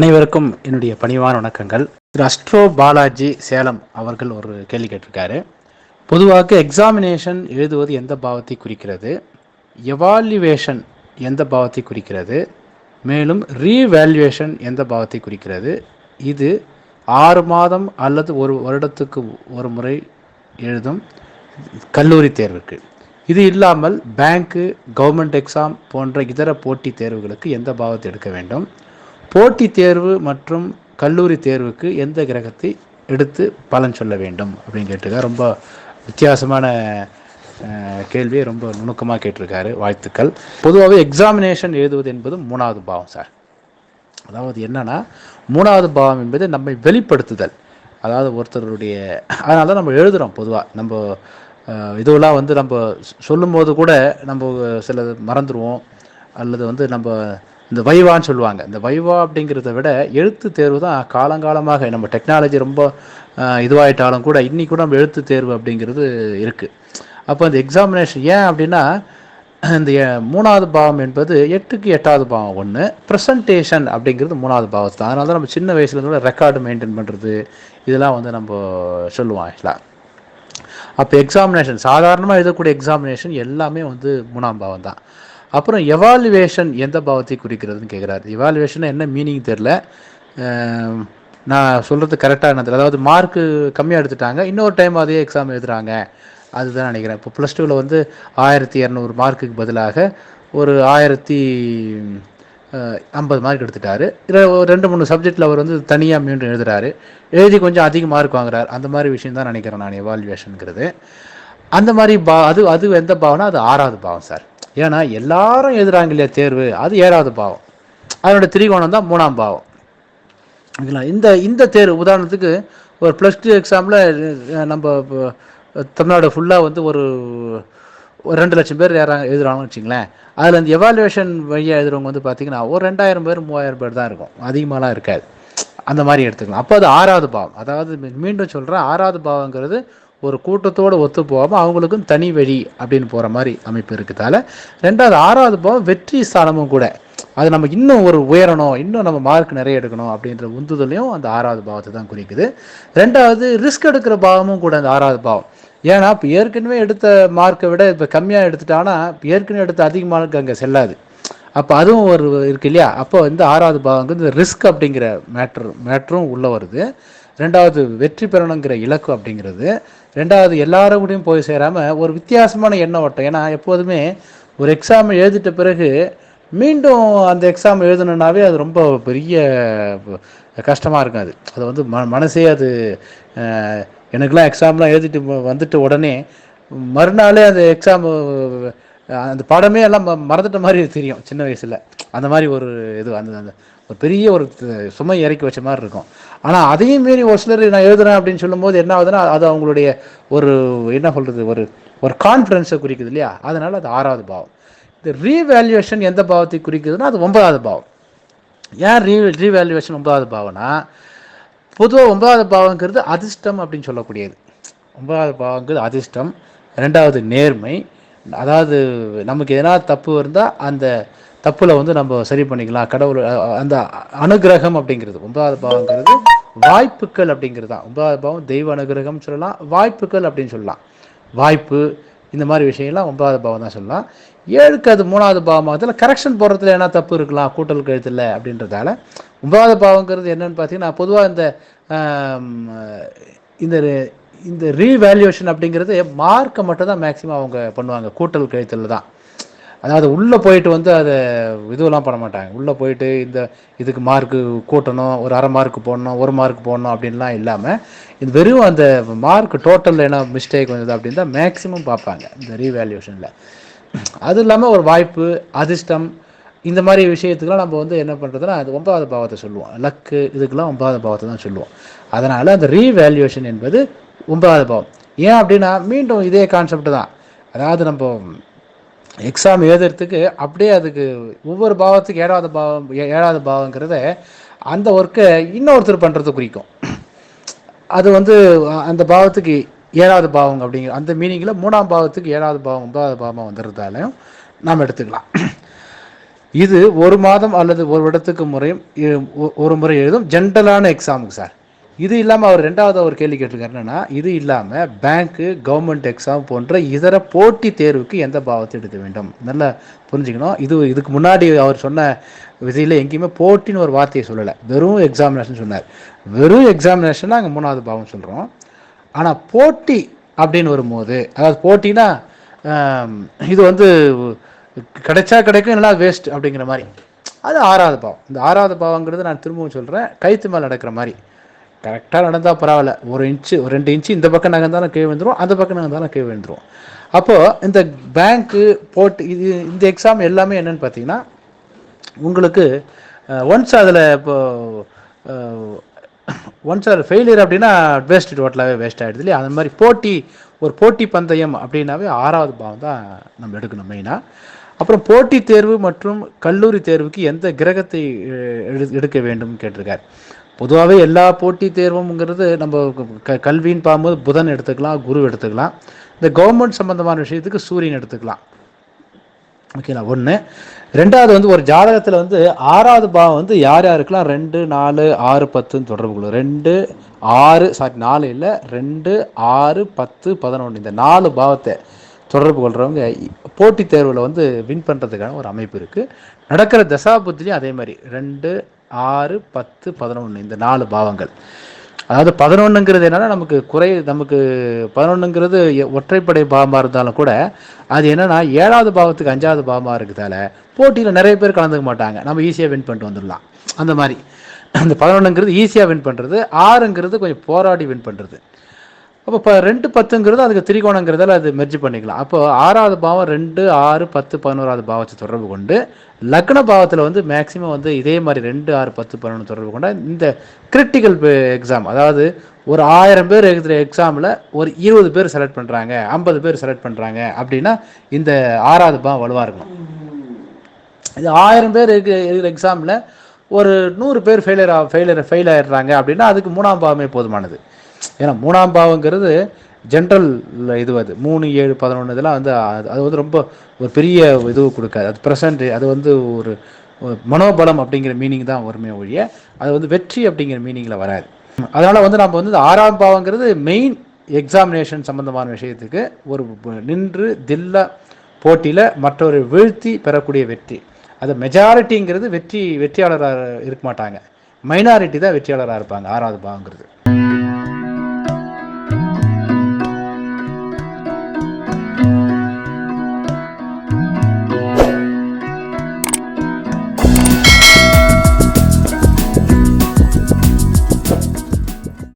அனைவருக்கும் என்னுடைய பணிவான வணக்கங்கள். திரு அஸ்ட்ரோ பாலாஜி சேலம் அவர்கள் ஒரு கேள்வி கேட்டிருக்காரு. பொதுவாக எக்ஸாமினேஷன் எழுதுவது எந்த பாவத்தை குறிக்கிறது? எவால்யுவேஷன் எந்த பாவத்தை குறிக்கிறது? மேலும் ரீவேல்யூவேஷன் எந்த பாவத்தை குறிக்கிறது? இது ஆறு மாதம் அல்லது ஒரு வருடத்துக்கு ஒரு முறை எழுதும் கல்லூரி தேர்வுக்கு. இது இல்லாமல் பேங்க்கு கவர்மெண்ட் எக்ஸாம் போன்ற இதர போட்டித் தேர்வுகளுக்கு எந்த பாவத்தை எடுக்க வேண்டும்? போட்டி தேர்வு மற்றும் கல்லூரி தேர்வுக்கு எந்த கிரகத்தை எடுத்து பலன் சொல்ல வேண்டும் அப்படின்னு கேட்டிருக்காரு ரொம்ப வித்தியாசமான கேள்வியை ரொம்ப நுணுக்கமாக கேட்டிருக்காரு. வாழ்த்துக்கள். பொதுவாகவே எக்ஸாமினேஷன் எழுதுவது என்பது மூணாவது பாவம் சார். அதாவது என்னன்னா மூணாவது பாவம் என்பது நம்மை வெளிப்படுத்துதல். அதாவது ஒருத்தருடைய அதனால தான் நம்ம எழுதுகிறோம் பொதுவாக நம்ம இதுவெல்லாம் வந்து நம்ம சொல்லும்போது கூட நம்ம சில மறந்துடுவோம் அல்லது வந்து நம்ம இந்த வைவான்னு சொல்லுவாங்க. இந்த வைவா அப்படிங்கிறத விட எழுத்து தேர்வு தான் காலங்காலமாக நம்ம டெக்னாலஜி ரொம்ப இதுவாயிட்டாலும் கூட இன்றைக்கி கூட நம்ம எழுத்து தேர்வு அப்படிங்கிறது இருக்குது அப்போ இந்த எக்ஸாமினேஷன் ஏன் அப்படின்னா இந்த மூணாவது பாவம் என்பது எட்டுக்கு எட்டாவது பாவம் ஒன்று ப்ரெசன்டேஷன் அப்படிங்கிறது மூணாவது பாவத்து தான். அதனால தான் நம்ம சின்ன வயசுலேருந்து கூட ரெக்கார்டு மெயின்டைன் பண்ணுறது இதெல்லாம் வந்து நம்ம சொல்லுவோம் ஆக்சுவலாக அப்போ எக்ஸாமினேஷன் சாதாரணமாக எழுதக்கூடிய எக்ஸாமினேஷன் எல்லாமே வந்து மூணாம் பாவம் தான். அப்புறம் எவாலுவேஷன் எந்த பாவத்தை குறிக்கிறதுன்னு கேட்குறாரு எவாலுவேஷன் என்ன மீனிங் தெரில நான் சொல்கிறது கரெக்டாக என்ன தெரியல அதாவது மார்க்கு கம்மியாக எடுத்துட்டாங்க. இன்னொரு டைம் அதே எக்ஸாம் எழுதுறாங்க. அதுதான் நினைக்கிறேன். இப்போ ப்ளஸ் டூவில் வந்து ஆயிரத்தி இரநூறு மார்க்குக்கு பதிலாக ஒரு ஆயிரத்தி ஐம்பது மார்க் எடுத்துட்டாரு. இதில் ஒரு ரெண்டு மூணு சப்ஜெக்டில் அவர் வந்து தனியாக மீண்டும் எழுதுறாரு. எழுதி கொஞ்சம் அதிக மார்க் வாங்குறாரு. அந்த மாதிரி விஷயம் தான் நினைக்கிறேன் நான் எவால்வேஷனுங்கிறது அந்த மாதிரி பா அது அது எந்த பாவம்னா அது ஆறாவது பாவம் சார் ஏன்னா எல்லாரும் எழுதுறாங்க இல்லையா தேர்வு அது ஏழாவது பாவம். அதனோட திரிகோணம் தான் மூணாம் பாவம். ஓகேங்களா இந்த இந்த தேர்வு உதாரணத்துக்கு ஒரு ப்ளஸ் டூ எக்ஸாமில் நம்ம இப்போ தமிழ்நாடு ஃபுல்லாக வந்து ஒரு ஒரு ரெண்டு லட்சம் பேர் யாராங்க எழுதுறாங்கன்னு வச்சுங்களேன். அதில் இந்த எவாலுவேஷன் வழியாக எழுதுறவங்க வந்து பார்த்திங்கன்னா ஒரு ரெண்டாயிரம் பேர் மூவாயிரம் பேர் தான் இருக்கும். அதிகமாகலாம் இருக்காது. அந்த மாதிரி எடுத்துக்கலாம். அப்போ அது ஆறாவது பாவம். அதாவது மீண்டும் சொல்கிறேன் ஆறாவது பாவங்கிறது ஒரு கூட்டத்தோடு ஒத்து போகாமல் அவங்களுக்கும் தனி வழி அப்படின்னு போகிற மாதிரி அமைப்பு இருக்குதால ரெண்டாவது ஆறாவது பாவம் வெற்றி ஸ்தானமும் கூட. அது நம்ம இன்னும் ஒரு உயரணும் இன்னும் நம்ம மார்க் நிறைய எடுக்கணும் அப்படின்ற உந்துதலையும் அந்த ஆறாவது பாவத்தை தான் குறிக்குது. ரெண்டாவது ரிஸ்க் எடுக்கிற பாவமும் கூட அந்த ஆறாவது பாவம். ஏன்னா இப்போ ஏற்கனவே எடுத்த மார்க்கை விட இப்போ கம்மியாக எடுத்துட்டானா ஏற்கனவே எடுத்த அதிக மார்க் அங்கே செல்லாது. அப்போ அதுவும் ஒரு இருக்கு இல்லையா? அப்போ இந்த ஆறாவது பாவம் இந்த ரிஸ்க் அப்படிங்கிற மேட்ரு மேட்ரும் உள்ளே வருது. ரெண்டாவது வெற்றி பெறணுங்கிற இலக்கு அப்படிங்கிறது. ரெண்டாவது எல்லாரும் கூடயும் போய் சேராமல் ஒரு வித்தியாசமான எண்ண ஓட்டம். ஏன்னா எப்போதுமே ஒரு எக்ஸாம் எழுதிட்ட பிறகு மீண்டும் அந்த எக்ஸாம் எழுதணுன்னாவே அது ரொம்ப பெரிய கஷ்டமாக இருக்கும் அது. அது வந்து ம மனசே அது எனக்குலாம் எனக்கெல்லாம் எக்ஸாம்லாம் எழுதிட்டு வந்துட்டு உடனே மறுநாளே அந்த எக்ஸாம் அந்த படமே எல்லாம் ம- மறந்துட்ட மாதிரி தெரியும். சின்ன வயசில். அந்த மாதிரி ஒரு இது அந்த ஒரு பெரிய ஒரு சுமை இறக்கி வச்ச மாதிரி இருக்கும். ஆனால் அதையும் மீறி ஒரு சிலர் நான் எழுதுறேன் அப்படின்னு சொல்லும்போது என்ன ஆகுதுன்னா அது அவங்களுடைய ஒரு என்ன சொல்கிறது ஒரு ஒரு கான்ஃபிடென்ஸை குறிக்குது இல்லையா? அதனால் அது ஆறாவது பாவம். இந்த ரீவேல்யூவேஷன் எந்த பாவத்தை குறிக்குதுன்னா அது ஒன்பதாவது பாவம். ஏன் ரீ ரீவேல்யூவேஷன் ஒன்பதாவது பாவம்னா பொதுவாக ஒன்பதாவது பாவங்கிறது அதிர்ஷ்டம் அப்படின்னு சொல்லக்கூடியது. ஒன்பதாவது பாவங்கிறது அதிர்ஷ்டம். ரெண்டாவது நேர்மை. அதாவது நமக்கு எதனா தப்பு இருந்தால் அந்த தப்புல வந்து நம்ம சரி பண்ணிக்கலாம். கடவுள் அந்த அனுகிரகம் அப்படிங்கிறது ஒன்பதாவது பாவங்கிறது வாய்ப்புகள் அப்படிங்கிறது தான். ஒன்பதாவது பாவம் தெய்வ அனுகிரகம் சொல்லலாம் வாய்ப்புகள் அப்படின்னு சொல்லலாம். வாய்ப்பு இந்த மாதிரி விஷயம்லாம் ஒன்பதாவது பாவம் தான் சொல்லலாம். ஏழுக்கு அது மூணாவது பாவமாகத்தில் கரெக்ஷன் போடுறதுல என்ன தப்பு இருக்கலாம் கூட்டல் கழுத்தில் அப்படின்றதால. ஒன்பதாவது பாவங்கிறது என்னன்னு பார்த்தீங்கன்னா பொதுவாக இந்த இந்த இந்த ரீவேல்யூஷன் அப்படிங்கிறது மார்க்கை மட்டும் தான் மேக்ஸிமம் அவங்க பண்ணுவாங்க கூட்டல் கழுத்தில் தான். அதாவது உள்ளே போயிட்டு வந்து அதை இதுவெல்லாம் பண்ண மாட்டாங்க. உள்ளே போயிட்டு இந்த இதுக்கு மார்க்கு கூட்டணும் ஒரு அரை மார்க் போடணும் ஒரு மார்க் போடணும் அப்படின்லாம் இல்லாமல் இது வெறும் அந்த மார்க் டோட்டலில் என்ன மிஸ்டேக் வந்தது அப்படின்னு தான் மேக்ஸிமம் பார்ப்பாங்க இந்த ரீவேல்யூஷனில் அது இல்லாமல் ஒரு வாய்ப்பு அதிர்ஷ்டம் இந்த மாதிரி விஷயத்துக்கெல்லாம் நம்ம வந்து என்ன பண்ணுறதுன்னா அது ஒன்பதாவது பாவத்தை சொல்லுவோம். லக்கு இதுக்கெல்லாம் ஒன்பதாவது பாவத்தை தான் சொல்லுவோம். அதனால் அந்த ரீவேல்யூஷன் என்பது ஒன்பதாவது பாவம். ஏன் அப்படின்னா மீண்டும் இதே கான்செப்ட் தான். அதாவது நம்ம எக்ஸாம் எழுதுறதுக்கு அப்படியே அதுக்கு ஒவ்வொரு பாவத்துக்கு ஏழாவது பாவம் ஏ- ஏழாவது பாவங்கிறத அந்த ஒர்க்கை இன்னொருத்தர் பண்ணுறது குறிக்கும். அது வந்து அந்த பாவத்துக்கு ஏழாவது பாவம் அப்படிங்கிற அந்த மீனிங்கில் மூணாம் பாவத்துக்கு ஏழாவது பாவம் ஒன்பதாவது பாவம் வந்துடுறதாலையும் நாம் எடுத்துக்கலாம். இது ஒரு மாதம் அல்லது ஒரு இடத்துக்கு முறையும் ஒரு முறை எழுதும் ஜென்ரலான எக்ஸாமுக்கு சார் இது இல்லாமல் அவர் ரெண்டாவது அவர் கேள்வி கேட்டிருக்காரு என்னன்னா இது இல்லாமல் பேங்க்கு கவர்மெண்ட் எக்ஸாம் போன்ற இதர போட்டி தேர்வுக்கு எந்த பாவத்தை எடுக்க வேண்டும். நல்லா புரிஞ்சுக்கணும். இது இதுக்கு முன்னாடி அவர் சொன்ன விதையில் எங்கேயுமே போட்டின்னு ஒரு வார்த்தையை சொல்லலை. வெறும் எக்ஸாமினேஷன் சொன்னார். வெறும் எக்ஸாமினேஷன் நாங்கள் மூணாவது பாவம் சொல்கிறோம் ஆனால் போட்டி அப்படின்னு வரும்போது அதாவது போட்டினா இது வந்து கிடைச்சா கிடைக்கும் இல்லைனா வேஸ்ட் அப்படிங்கிற மாதிரி. அது ஆறாவது பாவம். இந்த ஆறாவது பாவங்கிறது நான் திரும்பவும் சொல்கிறேன் கைத்து மேலே நடக்கிற மாதிரி. கரெக்டாக நடந்தால் பரவாயில்ல. ஒரு இன்ச்சு ஒரு ரெண்டு இன்ச்சு இந்த பக்கம் நகர்ந்தாலும் கீழே விழுந்துரும் அந்த பக்கம் நகர்ந்தாலும் கீழே விழுந்துரும். அப்போது இந்த பேங்க்கு போட்டு இது இந்த எக்ஸாம் எல்லாமே என்னென்னு பார்த்தீங்கன்னா உங்களுக்கு ஒன்ஸ் அதில் இப்போ ஒன்ஸ் அதில் ஃபெயிலியர் அப்படின்னா வேஸ்ட் டோட்டலாகவே வேஸ்ட் ஆகிடுது இல்லையா? அந்த மாதிரி போட்டி ஒரு போட்டி பந்தயம் அப்படின்னாவே ஆறாவது பாவம் தான் நம்ம எடுக்கணும் மெயினாக அப்புறம் போட்டித் தேர்வு மற்றும் கல்லூரி தேர்வுக்கு எந்த கிரகத்தை எடு- எடுக்க வேண்டும் கேட்டிருக்கார். பொதுவாகவே எல்லா போட்டி தேர்வுங்கிறது நம்ம க கல்வின்னு பார்க்கும்போது புதன் எடுத்துக்கலாம் குரு எடுத்துக்கலாம். இந்த கவர்மெண்ட் சம்மந்தமான விஷயத்துக்கு சூரியன் எடுத்துக்கலாம். ஓகேங்களா ஒன்று ரெண்டாவது வந்து ஒரு ஜாதகத்தில் வந்து ஆறாவது பாவம் வந்து யார் யாருக்கெல்லாம் ரெண்டு நாலு ஆறு பத்துன்னு தொடர்பு கொள்ளும். ரெண்டு ஆறு சாரி நாலு இல்லை ரெண்டு ஆறு பத்து பதினொன்று இந்த நாலு பாவத்தை தொடர்பு கொள்கிறவங்க போட்டித் தேர்வில் வந்து வின் பண்ணுறதுக்கான ஒரு அமைப்பு இருக்குது நடக்கிற தசாபுத்திலையும் அதே மாதிரி. ரெண்டு ஆறு பத்து பதினொன்று இந்த நாலு பாவங்கள். அதாவது பதினொன்றுங்கிறது என்னென்னா நமக்கு குறை நமக்கு பதினொன்றுங்கிறது ஒற்றைப்படை பாவமாக இருந்தாலும் கூட அது என்னன்னா ஏழாவது பாவத்துக்கு அஞ்சாவது பாவமாக இருக்கிறதால போட்டியில் நிறைய பேர் கலந்துக்க மாட்டாங்க. நம்ம ஈஸியாக வின் பண்ணிட்டு வந்துடலாம். அந்த மாதிரி. அந்த பதினொன்றுங்கிறது ஈஸியாக வின் பண்ணுறது ஆறுங்கிறது கொஞ்சம் போராடி வின் பண்ணுறது அப்போ இப்போ ரெண்டு பத்துங்கிறது அதுக்கு திரிகோணங்கிறதால அது மெர்ஜி பண்ணிக்கலாம். அப்போ ஆறாவது பாவம் ரெண்டு ஆறு பத்து பதினோராவது பாவத்தை தொடர்பு கொண்டு லக்ன பாவத்தில் வந்து மேக்ஸிமம் வந்து இதே மாதிரி ரெண்டு ஆறு பத்து பதினொன்று தொடர்பு கொண்டா இந்த கிரிட்டிக்கல் எக்ஸாம் அதாவது ஒரு ஆயிரம் பேர் எழுதுகிற எக்ஸாமில் ஒரு இருபது பேர் செலக்ட் பண்ணுறாங்க ஐம்பது பேர் செலக்ட் பண்ணுறாங்க அப்படின்னா இந்த ஆறாவது பாவம் வலுவாக இருக்கணும். இது ஆயிரம் பேர் இருக்கு இருக்கிற எக்ஸாமில் ஒரு நூறு பேர் ஃபெயிலியர் ஃபெயிலியர் ஃபெயில் ஆயிடுறாங்க அப்படின்னா அதுக்கு மூணாம் பாவமே போதுமானது. ஏன்னா மூணாம் பாவங்கிறது ஜென்ரல் இது அது. மூணு ஏழு பதினொன்று இதெல்லாம் வந்து அது அது வந்து ரொம்ப ஒரு பெரிய இது கொடுக்காது. அது ப்ரெசன்ட் அது வந்து ஒரு மனோபலம் அப்படிங்கிற மீனிங் தான் வருமே ஒழிய அது வந்து வெற்றி அப்படிங்கிற மீனிங்கில் வராது. அதனால் வந்து நம்ம வந்து ஆறாம் பாவங்கிறது மெயின் எக்ஸாமினேஷன் சம்பந்தமான விஷயத்துக்கு ஒரு நின்று தில்லா போட்டியில் மற்றொரு வீழ்த்தி பெறக்கூடிய வெற்றி. அது மெஜாரிட்டிங்கிறது வெற்றி வெற்றியாளராக இருக்க மாட்டாங்க. மைனாரிட்டி தான் வெற்றியாளராக இருப்பாங்க ஆறாவது பாவங்கிறது.